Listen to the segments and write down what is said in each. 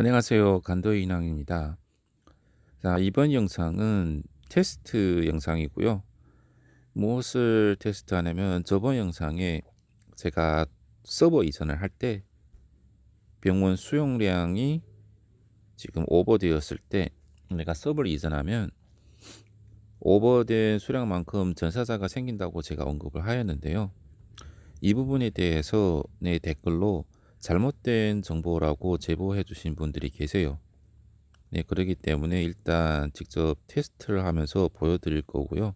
안녕하세요. 간도의 인왕입니다. 자, 이번 영상은 테스트 영상이고요. 무엇을 테스트하냐면 저번 영상에 제가 서버 이전을 할 때 병원 수용량이 지금 오버되었을 때 내가 서버를 이전하면 오버된 수량만큼 전사자가 생긴다고 제가 언급을 하였는데요. 이 부분에 대해서 내 댓글로 잘못된 정보라고 제보해 주신 분들이 계세요. 네, 그러기 때문에 일단 직접 테스트를 하면서 보여드릴 거고요.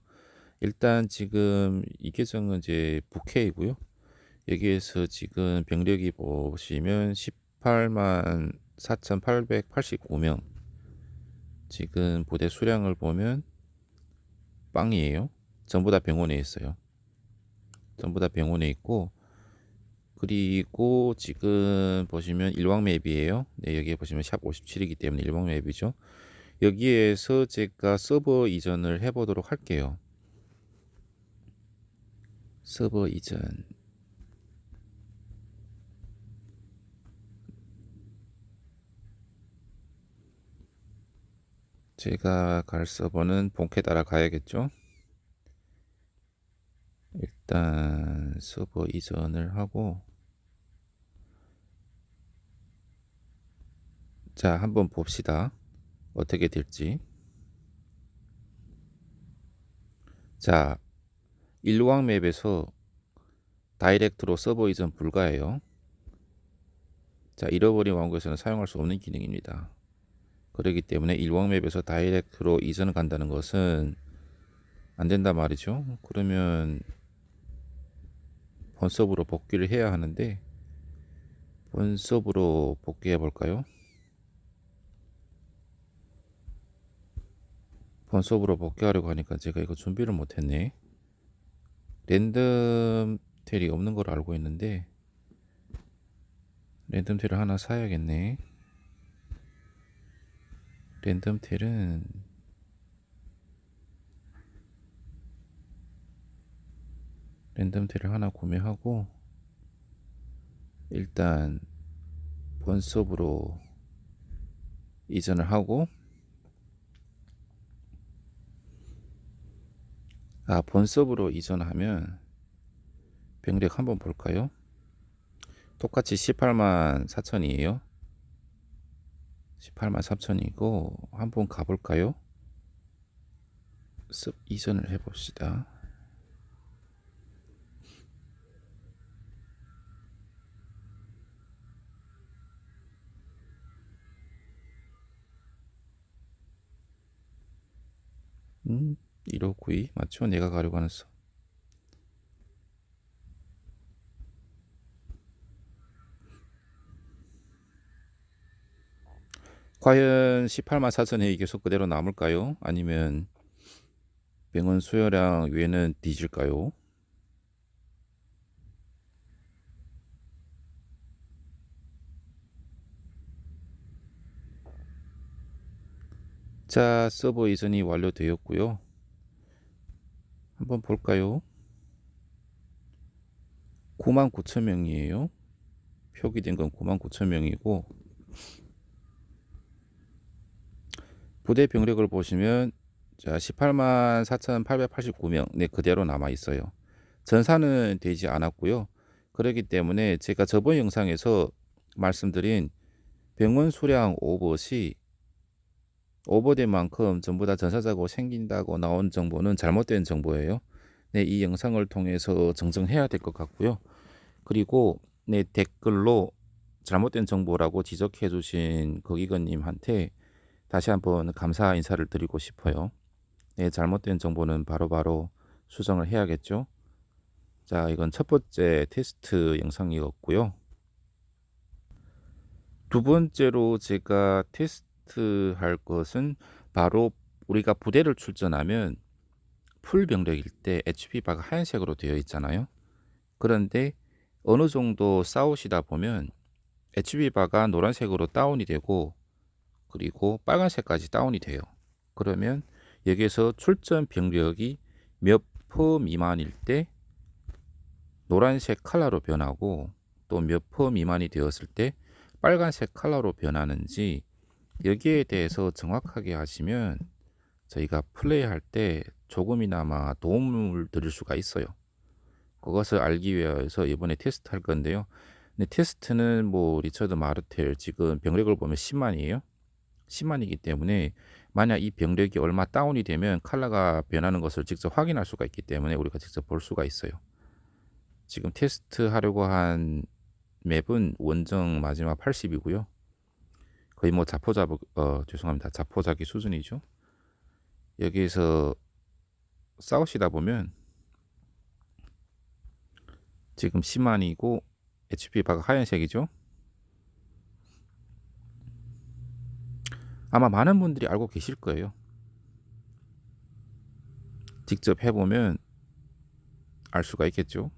일단 지금 이 계정은 이제 북해이고요. 여기에서 지금 병력이 보시면 18만 4,889명. 지금 부대 수량을 보면 빵이에요. 전부 다 병원에 있어요. 전부 다 병원에 있고 그리고 지금 보시면 일왕 맵이에요. 네, 여기에 보시면 샵 57이기 때문에 일왕 맵이죠. 여기에서 제가 서버 이전을 해보도록 할게요. 서버 이전. 제가 갈 서버는 본캐 따라 가야겠죠. 일단 서버 이전을 하고 자, 한번 봅시다. 어떻게 될지. 자, 일왕 맵에서 다이렉트로 서버 이전 불가해요. 자, 잃어버린 왕국에서는 사용할 수 없는 기능입니다. 그렇기 때문에 일왕 맵에서 다이렉트로 이전 간다는 것은 안 된단 말이죠. 그러면 본섭으로 복귀를 해야 하는데 본섭으로 복귀해 볼까요? 본섭으로 복귀하려고 하니까 제가 이거 준비를 못했네. 랜덤 텔이 없는 걸 알고 있는데 랜덤 텔을 하나 사야겠네. 랜덤 텔은 랜덤 텔을 하나 구매하고 일단 본섭으로 이전을 하고 아, 본섭으로 이전하면 병력 한번 볼까요? 똑같이 18만 4천이에요. 18만 4천이고 한번 가볼까요? 습 이전을 해봅시다. 음, 1592 맞죠? 내가 가려고 하는 수. 과연 18만 4천이 계속 그대로 남을까요? 아니면 병원 수요량 위에는 뒤질까요? 자, 서버 이전이 완료되었고요. 한번 볼까요? 99,000명이에요. 표기된 건 99,000명이고 부대 병력을 보시면 자, 18만 4,889명 네, 그대로 남아 있어요. 전사는 되지 않았고요. 그렇기 때문에 제가 저번 영상에서 말씀드린 병원 수량 오버시 오버된 만큼 전부 다 전사자고 생긴다고 나온 정보는 잘못된 정보예요. 네, 이 영상을 통해서 정정해야 될 것 같고요. 그리고 네, 댓글로 잘못된 정보라고 지적해 주신 거기건님한테 다시 한번 감사 인사를 드리고 싶어요. 네, 잘못된 정보는 바로바로 바로 수정을 해야겠죠. 자, 이건 첫 번째 테스트 영상이었고요. 두 번째로 제가 테스트 테스트할 것은 바로 우리가 부대를 출전하면 풀 병력일 때 HP바가 하얀색으로 되어 있잖아요. 그런데 어느 정도 싸우시다 보면 HP바가 노란색으로 다운이 되고 그리고 빨간색까지 다운이 돼요. 그러면 여기에서 출전 병력이 몇 퍼 미만일 때 노란색 칼라로 변하고 또 몇 퍼 미만이 되었을 때 빨간색 컬러로 변하는지 여기에 대해서 정확하게 하시면 저희가 플레이할 때 조금이나마 도움을 드릴 수가 있어요. 그것을 알기 위해서 이번에 테스트 할 건데요. 근데 테스트는 뭐 리처드 마르텔 지금 병력을 보면 10만이에요. 10만이기 때문에 만약 이 병력이 얼마 다운이 되면 컬러가 변하는 것을 직접 확인할 수가 있기 때문에 우리가 직접 볼 수가 있어요. 지금 테스트 하려고 한 맵은 원정 마지막 80이고요. 거의 뭐 자포자 어 죄송합니다. 자포자기 수준이죠. 여기에서 싸우시다 보면 지금 10만이고 HP 바가 하얀색이죠. 아마 많은 분들이 알고 계실 거예요. 직접 해보면 알 수가 있겠죠.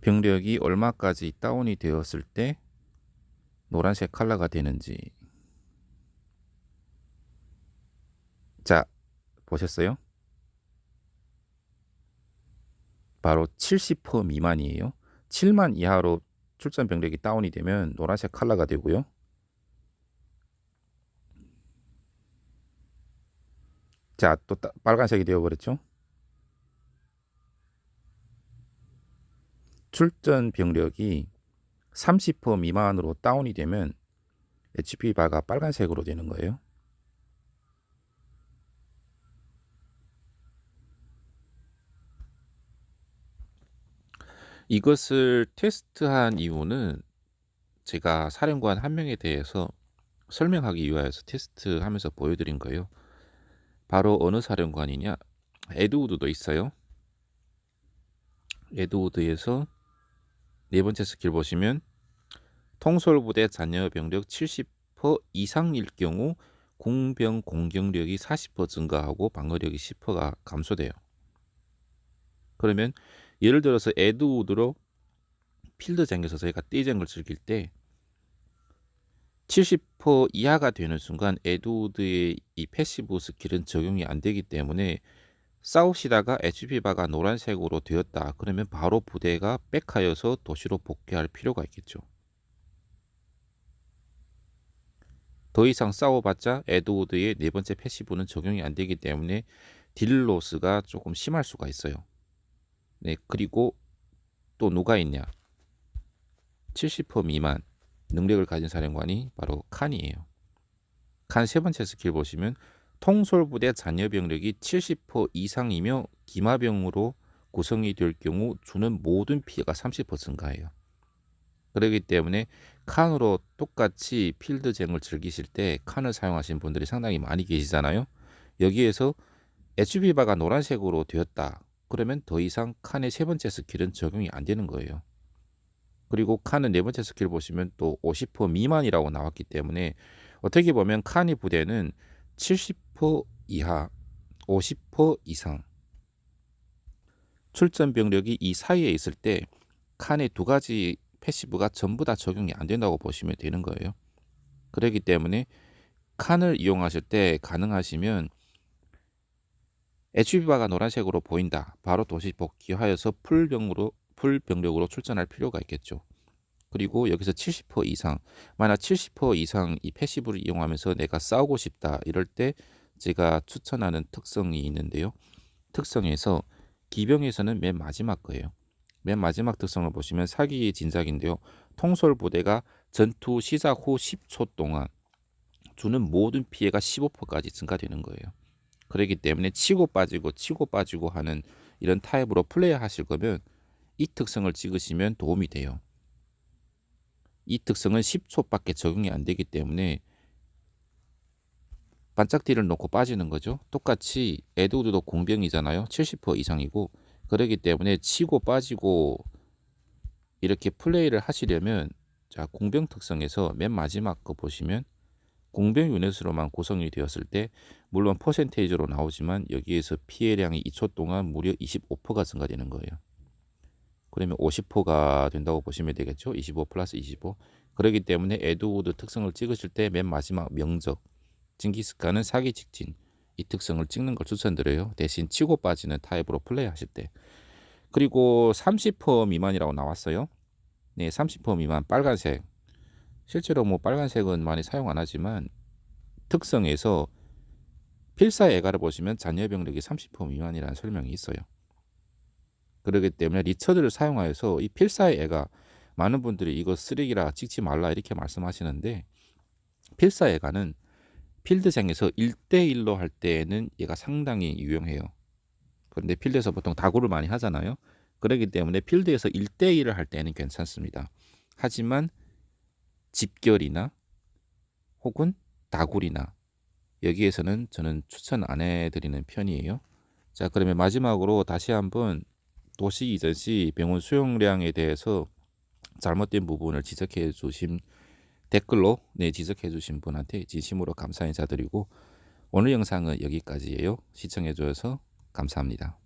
병력이 얼마까지 다운이 되었을 때 노란색 컬러가 되는지 자 보셨어요? 바로 70% 미만이에요. 7만 이하로 출전 병력이 다운이 되면 노란색 컬러가 되고요. 자, 또 따, 빨간색이 되어버렸죠. 출전 병력이 30% 미만으로 다운이 되면 HP 바가 빨간색으로 되는 거예요. 이것을 테스트한 이유는 제가 사령관 한 명에 대해서 설명하기 위하여서 테스트하면서 보여드린 거예요. 바로 어느 사령관이냐? 에드우드도 있어요. 에드우드에서 네 번째 스킬 보시면 통솔부대 잔여 병력 70% 이상일 경우 공병 공격력이 40% 증가하고 방어력이 10%가 감소돼요. 그러면 예를 들어서 에드우드로 필드 쟁에서 저희가 띠쟁을 즐길 때 70% 이하가 되는 순간 에드우드의 이 패시브 스킬은 적용이 안 되기 때문에 싸우시다가 HP 바가 노란색으로 되었다. 그러면 바로 부대가 백하여서 도시로 복귀할 필요가 있겠죠. 더 이상 싸워봤자 에드우드의 네 번째 패시브는 적용이 안 되기 때문에 딜로스가 조금 심할 수가 있어요. 네, 그리고 또 누가 있냐? 70% 미만 능력을 가진 사령관이 바로 칸이에요. 칸 세 번째 스킬 보시면 통솔부대 잔여 병력이 70% 이상이며 기마병으로 구성이 될 경우 주는 모든 피해가 30% 증가해요. 그렇기 때문에 칸으로 똑같이 필드 쟁을 즐기실 때 칸을 사용하신 분들이 상당히 많이 계시잖아요. 여기에서 HB바가 노란색으로 되었다. 그러면 더 이상 칸의 세 번째 스킬은 적용이 안 되는 거예요. 그리고 칸은 네 번째 스킬 보시면 또 50% 미만이라고 나왔기 때문에 어떻게 보면 칸의 부대는 70% 이하, 50% 이상 출전 병력이 이 사이에 있을 때 칸의 두 가지 패시브가 전부 다 적용이 안 된다고 보시면 되는 거예요. 그렇기 때문에 칸을 이용하실 때 가능하시면 HB바가 노란색으로 보인다. 바로 도시 복귀하여서 풀병으로 풀병력으로 출전할 필요가 있겠죠. 그리고 여기서 70% 이상, 만약 70% 이상 이 패시브를 이용하면서 내가 싸우고 싶다 이럴 때 제가 추천하는 특성이 있는데요. 특성에서 기병에서는 맨 마지막 거예요. 맨 마지막 특성을 보시면 사기의 진작인데요. 통솔 부대가 전투 시작 후 10초 동안 주는 모든 피해가 15%까지 증가되는 거예요. 그렇기 때문에 치고 빠지고 치고 빠지고 하는 이런 타입으로 플레이 하실 거면 이 특성을 찍으시면 도움이 돼요. 이 특성은 10초밖에 적용이 안 되기 때문에 반짝 딜을 놓고 빠지는 거죠. 똑같이 에드우드도 공병이잖아요. 70% 이상이고 그러기 때문에 치고 빠지고 이렇게 플레이를 하시려면 자 공병 특성에서 맨 마지막 거 보시면 공병 유닛으로만 구성이 되었을 때 물론 퍼센테이지로 나오지만 여기에서 피해량이 2초 동안 무려 25%가 증가되는 거예요. 그러면 50%가 된다고 보시면 되겠죠. 25 플러스 25. 그렇기 때문에 에드우드 특성을 찍으실 때 맨 마지막 명적 징기스칸은 사기 직진 이 특성을 찍는 걸 추천드려요. 대신 치고 빠지는 타입으로 플레이하실 때. 그리고 30% 미만이라고 나왔어요. 네, 30% 미만 빨간색. 실제로 뭐 빨간색은 많이 사용 안 하지만 특성에서 필사애가를 보시면 잔여 병력이 30% 미만이라는 설명이 있어요. 그렇기 때문에 리처드를 사용하여서 이 필사애가 많은 분들이 이거 쓰레기라 찍지 말라 이렇게 말씀하시는데 필사애가는 필드장에서 1대1로 할 때에는 얘가 상당히 유용해요. 그런데 필드에서 보통 다구를 많이 하잖아요. 그렇기 때문에 필드에서 1대1을 할 때는 괜찮습니다. 하지만 집결이나 혹은 다굴이나 여기에서는 저는 추천 안 해드리는 편이에요. 자 그러면 마지막으로 다시 한번 도시 이전 시 병원 수용량에 대해서 잘못된 부분을 지적해 주신 댓글로 네, 지적해 주신 분한테 진심으로 감사 인사드리고 오늘 영상은 여기까지예요. 시청해 주셔서 감사합니다.